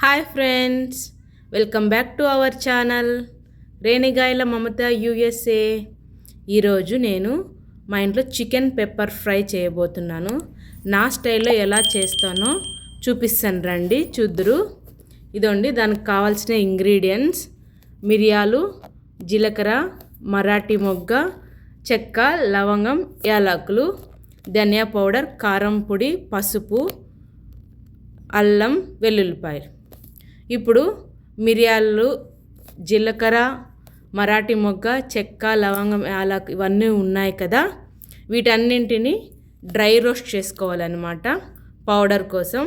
Hi friends welcome back to our channel Renigayala Mamatha USA. ఈరోజు నేను మా ఇంట్లో చికెన్ పెప్పర్ ఫ్రై చేయబోతున్నాను. నా స్టైల్లో ఎలా చేస్తానో చూపిస్తాను రండి చూద్దురు. ఇదండి దానికి కావాల్సిన ఇంగ్రీడియంట్స్. మిరియాలు జీలకర్ర మరాఠీ మొగ్గ చెక్క లవంగం యాలకులు ధనియా పౌడర్ కారం పొడి పసుపు అల్లం వెల్లుల్లిపాయలు. ఇప్పుడు మిరియాలు జీలకర్ర మరాఠీ మొగ్గ చెక్క లవంగం యాలక్ ఇవన్నీ ఉన్నాయి కదా. వీటన్నింటిని డ్రై రోస్ట్ చేసుకోవాలన్నమాట. పౌడర్ కోసం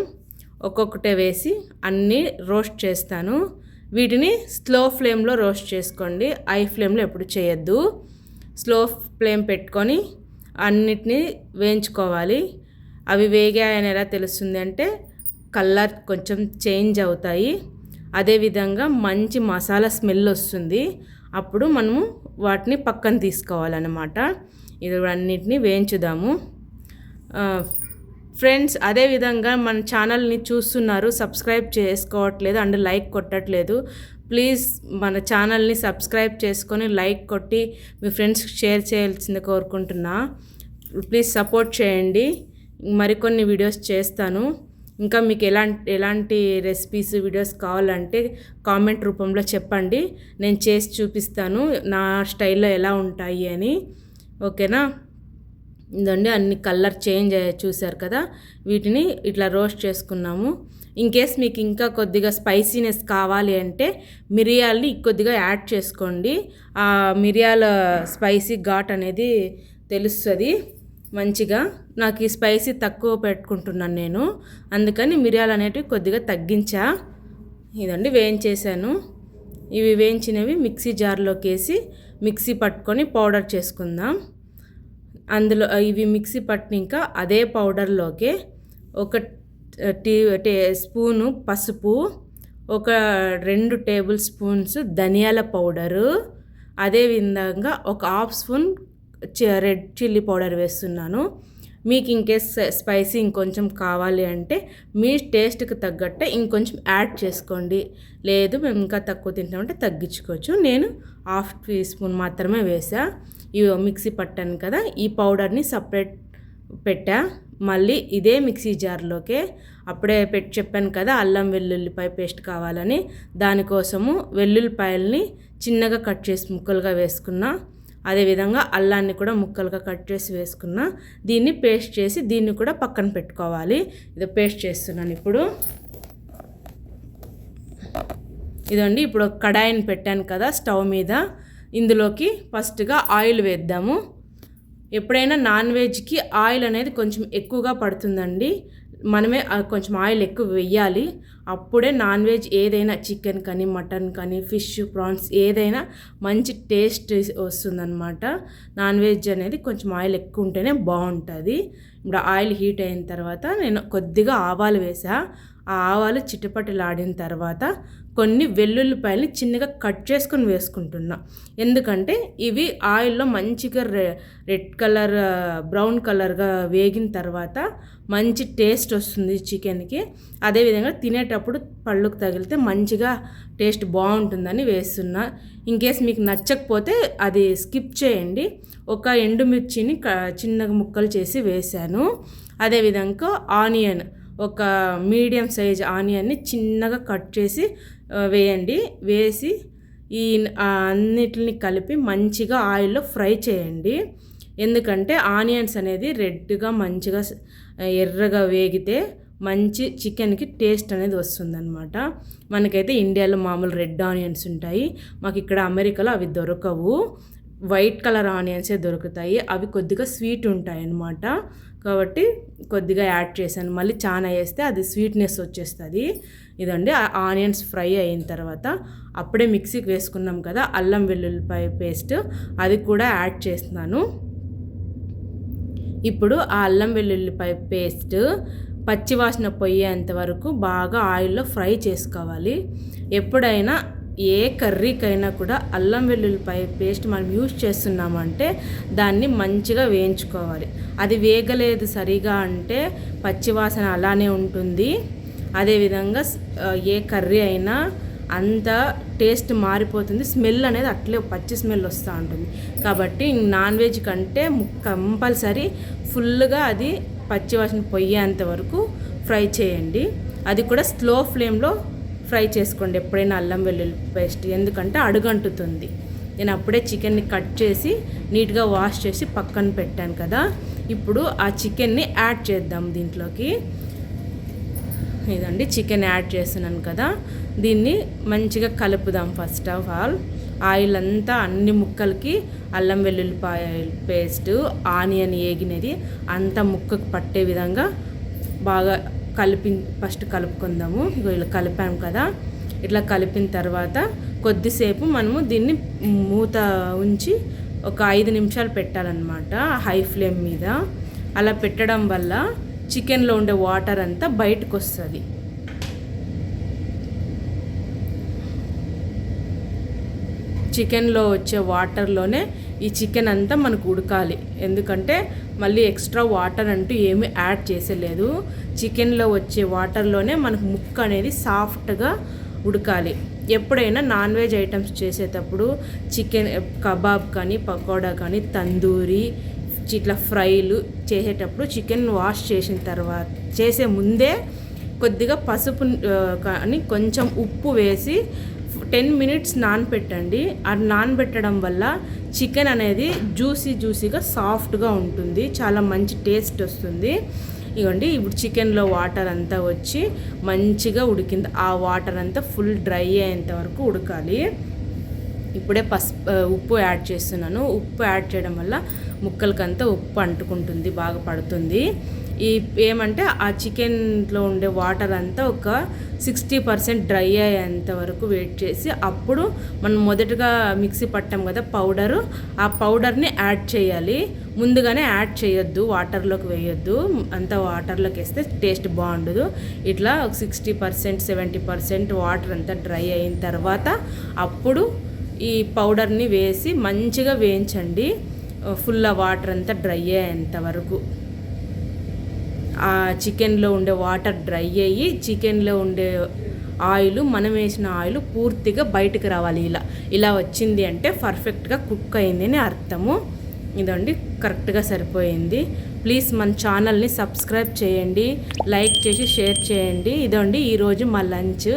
ఒక్కొక్కటే వేసి అన్నీ రోస్ట్ చేస్తాను. వీటిని స్లో ఫ్లేమ్లో రోస్ట్ చేసుకోండి. ఐ ఫ్లేమ్లో ఎప్పుడు చేయొద్దు. స్లో ఫ్లేమ్ పెట్టుకొని అన్నిటినీ వేయించుకోవాలి. అవి వేగాయని ఎలా తెలుస్తుంది అంటే కలర్ కొంచెం చేంజ్ అవుతాయి. అదేవిధంగా మంచి మసాలా స్మెల్ వస్తుంది. అప్పుడు మనము వాటిని పక్కన తీసుకోవాలన్నమాట. ఇది అన్నిటిని వేయించుదాము. ఫ్రెండ్స్ అదేవిధంగా మన ఛానల్ని చూస్తున్నారు సబ్స్క్రైబ్ చేసుకోవట్లేదు అండ్ లైక్ కొట్టట్లేదు ప్లీజ్ మన ఛానల్ని సబ్స్క్రైబ్ చేసుకొని లైక్ కొట్టి మీ ఫ్రెండ్స్కి షేర్ చేయాల్సింది కోరుకుంటున్నా. ప్లీజ్ సపోర్ట్ చేయండి. మరికొన్ని వీడియోస్ చేస్తాను. ఇంకా మీకు ఎలాంటి ఎలాంటి రెసిపీస్ వీడియోస్ కావాలంటే కామెంట్ రూపంలో చెప్పండి. నేను చేసి చూపిస్తాను నా స్టైల్లో ఎలా ఉంటాయి అని. ఓకేనా? ఇదండి అన్ని కలర్ చేంజ్ చూశారు చూసారు కదా? వీటిని ఇట్లా రోస్ట్ చేసుకున్నాము. ఇన్ కేస్ మీకు ఇంకా కొద్దిగా స్పైసీనెస్ కావాలి అంటే మిరియాలని కొద్దిగా యాడ్ చేసుకోండి. ఆ మిరియాల స్పైసీ ఘాట్ అనేది తెలుస్తుంది. మంచిగా నాకు ఈ స్పైసీ తక్కువ పెట్టుకుంటున్నాను నేను. అందుకని మిరియాలు అనేటివి కొద్దిగా తగ్గించా. ఇదండి వేయించేసాను ఇవి వేయించినవి మిక్సీ జార్లోకి వేసి మిక్సీ పట్టుకొని పౌడర్ చేసుకుందాం. అందులో ఇవి మిక్సీ పట్టినాక అదే పౌడర్లోకి ఒక టీ టే స్పూను పసుపు ఒక రెండు టేబుల్ స్పూన్స్ ధనియాల పౌడరు అదేవిధంగా ఒక half spoon red chilli powder వేస్తున్నాను. మీకు ఇంకేస్ స్పైసీ ఇంకొంచెం కావాలి అంటే మీ టేస్ట్కి తగ్గట్టే ఇంకొంచెం యాడ్ చేసుకోండి. లేదు మేము ఇంకా తక్కువ తింటామంటే తగ్గించుకోవచ్చు. నేను హాఫ్ టీ స్పూన్ మాత్రమే వేసా ఇవి మిక్సీ పట్టాను కదా ఈ పౌడర్ని సపరేట్ పెట్టా. మళ్ళీ ఇదే మిక్సీ జార్లోకే అప్పుడే పెట్టి చెప్పాను కదా అల్లం వెల్లుల్లిపాయ పేస్ట్ కావాలని. దానికోసము వెల్లుల్లిపాయల్ని చిన్నగా కట్ చేసి ముక్కలుగా వేసుకున్నా. అదేవిధంగా అల్లాన్ని కూడా ముక్కలుగా కట్ చేసి వేసుకున్న దీన్ని పేస్ట్ చేసి దీన్ని కూడా పక్కన పెట్టుకోవాలి. ఇది పేస్ట్ చేస్తున్నాను ఇప్పుడు. ఇదండి ఇప్పుడు కడాయిని పెట్టాను కదా స్టవ్ మీద. ఇందులోకి ఫస్ట్గా ఆయిల్ వేద్దాము. ఎప్పుడైనా నాన్ వెజ్కి ఆయిల్ అనేది కొంచెం ఎక్కువగా పడుతుందండి. మనమే కొంచెం ఆయిల్ ఎక్కువ వెయ్యాలి. అప్పుడే నాన్ వెజ్ ఏదైనా చికెన్ కానీ మటన్ కానీ ఫిష్ ప్రాన్స్ ఏదైనా మంచి టేస్ట్ వస్తుందన్నమాట. నాన్ వెజ్ అనేది కొంచెం ఆయిల్ ఎక్కువ ఉంటేనే బాగుంటుంది. ఇప్పుడు ఆయిల్ హీట్ అయిన తర్వాత నేను కొద్దిగా ఆవాలు వేసా. ఆ ఆవాలు చిటపటలాడిన తర్వాత కొన్ని వెల్లుల్లిపాయలని చిన్నగా కట్ చేసుకొని వేసుకుంటున్నా. ఎందుకంటే ఇవి ఆయిల్లో మంచిగా రె రెడ్ కలర్ బ్రౌన్ కలర్గా వేగిన తర్వాత మంచి టేస్ట్ వస్తుంది చికెన్కి. అదేవిధంగా తినేటప్పుడు పళ్ళుకు తగిలితే మంచిగా టేస్ట్ బాగుంటుందని వేస్తున్నా. ఇన్కేస్ మీకు నచ్చకపోతే అది స్కిప్ చేయండి. ఒక ఎండుమిర్చిని చిన్నగా ముక్కలు చేసి వేశాను. అదేవిధంగా ఆనియన్ ఒక మీడియం సైజ్ ఆనియన్ని చిన్నగా కట్ చేసి వేయండి. వేసి ఈ అన్నిటిని కలిపి మంచిగా ఆయిల్లో ఫ్రై చేయండి. ఎందుకంటే ఆనియన్స్ అనేది రెడ్గా మంచిగా ఎర్రగా వేగితే మంచి చికెన్కి టేస్ట్ అనేది వస్తుందన్నమాట. మనకైతే ఇండియాలో మామూలు రెడ్ ఆనియన్స్ ఉంటాయి. మాకు ఇక్కడ అమెరికాలో అవి దొరకవు. వైట్ కలర్ ఆనియన్సే దొరుకుతాయి. అవి కొద్దిగా స్వీట్ ఉంటాయి అన్నమాట కాబట్టి కొద్దిగా యాడ్ చేశాను. మళ్ళీ చాలా వేస్తే అది స్వీట్నెస్ వచ్చేస్తుంది. ఇదండి ఆనియన్స్ ఫ్రై అయిన తర్వాత అప్పుడే మిక్సీకి వేసుకున్నాం కదా అల్లం వెల్లుల్లిపాయ పేస్ట్ అది కూడా యాడ్ చేస్తున్నాను. ఇప్పుడు ఆ అల్లం వెల్లుల్లిపాయ పేస్ట్ పచ్చివాసన పోయేంత వరకు బాగా ఆయిల్లో ఫ్రై చేసుకోవాలి. ఎప్పుడైనా ఏ కర్రీకైనా కూడా అల్లం వెల్లుల్లిపాయ పేస్ట్ మనం యూజ్ చేస్తున్నామంటే దాన్ని మంచిగా వేయించుకోవాలి. అది వేగలేదు సరిగా అంటే పచ్చివాసన అలానే ఉంటుంది. అదేవిధంగా ఏ కర్రీ అయినా అంత టేస్ట్ మారిపోతుంది. స్మెల్ అనేది అట్లే పచ్చి స్మెల్ వస్తూ ఉంటుంది. కాబట్టి నాన్ వెజ్ కంటే కంపల్సరీ ఫుల్గా అది పచ్చివాసన పొయ్యేంత వరకు ఫ్రై చేయండి. అది కూడా స్లో ఫ్లేమ్లో ఫ్రై చేసుకోండి ఎప్పుడైనా అల్లం వెల్లుల్లి పేస్ట్. ఎందుకంటే అడుగంటుతుంది. నేను అప్పుడే చికెన్ని కట్ చేసి నీట్గా వాష్ చేసి పక్కన పెట్టాను కదా. ఇప్పుడు ఆ చికెన్ని యాడ్ చేద్దాం దీంట్లోకి. ఇదండి చికెన్ యాడ్ చేస్తున్నాను కదా. దీన్ని మంచిగా కలుపుదాం ఫస్ట్ ఆఫ్ ఆల్. ఆయిల్ అంతా అన్ని ముక్కలకి అల్లం వెల్లుల్లిపాయ పేస్ట్ ఆనియన్ ఏగినది అంతా ముక్కకు పట్టే విధంగా బాగా కలిపి ఫస్ట్ కలుపుకుందాము. ఇలా కలిపాము కదా. ఇట్లా కలిపిన తర్వాత కొద్దిసేపు మనము దీన్ని మూత ఉంచి ఒక ఐదు నిమిషాలు పెట్టాలన్నమాట హై ఫ్లేమ్ మీద. అలా పెట్టడం వల్ల చికెన్లో ఉండే వాటర్ అంతా బయటకు వస్తుంది చికెన్లో వచ్చే వాటర్లోనే ఈ చికెన్ అంతా మనకు ఉడకాలి. ఎందుకంటే మళ్ళీ ఎక్స్ట్రా వాటర్ అంటూ ఏమీ యాడ్ చేసేలేదు. చికెన్లో వచ్చే వాటర్లోనే మనకు ముక్క అనేది సాఫ్ట్గా ఉడకాలి. ఎప్పుడైనా నాన్ వెజ్ ఐటమ్స్ చేసేటప్పుడు చికెన్ కబాబ్ కానీ పకోడా కానీ తందూరి ఇట్లా ఫ్రైలు చేసేటప్పుడు చికెన్ వాష్ చేసిన తర్వాత చేసే ముందే కొద్దిగా పసుపు కానీ కొంచెం ఉప్పు వేసి టెన్ మినిట్స్ నానబెట్టండి అది నానబెట్టడం వల్ల చికెన్ అనేది జ్యూసీ జ్యూసీగా సాఫ్ట్గా ఉంటుంది. చాలా మంచి టేస్ట్ వస్తుంది. ఇవ్వండి ఇప్పుడు చికెన్లో వాటర్ అంతా వచ్చి మంచిగా ఉడికింది. ఆ వాటర్ అంతా ఫుల్ డ్రై అయ్యేంత వరకు ఉడకాలి. ఇప్పుడే పసుపు ఉప్పు యాడ్ చేస్తున్నాను. ఉప్పు యాడ్ చేయడం వల్ల ముక్కలకంతా ఉప్పు అంటుకుంటుంది బాగా పడుతుంది. ఈ ఏమంటే ఆ చికెన్లో ఉండే వాటర్ అంతా ఒక సిక్స్టీ పర్సెంట్ డ్రై అయ్యేంత వరకు వెయిట్ చేసి అప్పుడు మనం మొదటగా మిక్సీ పట్టాం కదా పౌడరు ఆ పౌడర్ని యాడ్ చేయాలి. ముందుగానే యాడ్ చేయొద్దు వాటర్లోకి వేయొద్దు. అంత వాటర్లోకి వేస్తే టేస్ట్ బాగుండదు. ఇట్లా ఒక sixty percent seventy percent water అంతా డ్రై అయిన తర్వాత అప్పుడు ఈ పౌడర్ని వేసి మంచిగా వేయించండి. ఫుల్ ఆ వాటర్ అంతా డ్రై అయ్యేంత వరకు. ఆ చికెన్లో ఉండే వాటర్ డ్రై అయ్యి చికెన్లో ఉండే ఆయిల్ మనం వేసిన ఆయిల్ పూర్తిగా బయటకు రావాలి. ఇలా ఇలా వచ్చింది అంటే పర్ఫెక్ట్గా కుక్ అయింది అని అర్థము. ఇదండి కరెక్ట్గా సరిపోయింది. ప్లీజ్ మన ఛానల్ని సబ్స్క్రైబ్ చేయండి లైక్ చేసి షేర్ చేయండి. ఇదండి ఈరోజు మా లంచ్.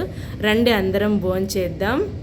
రండి అందరం భోంచేద్దాం. చేద్దాం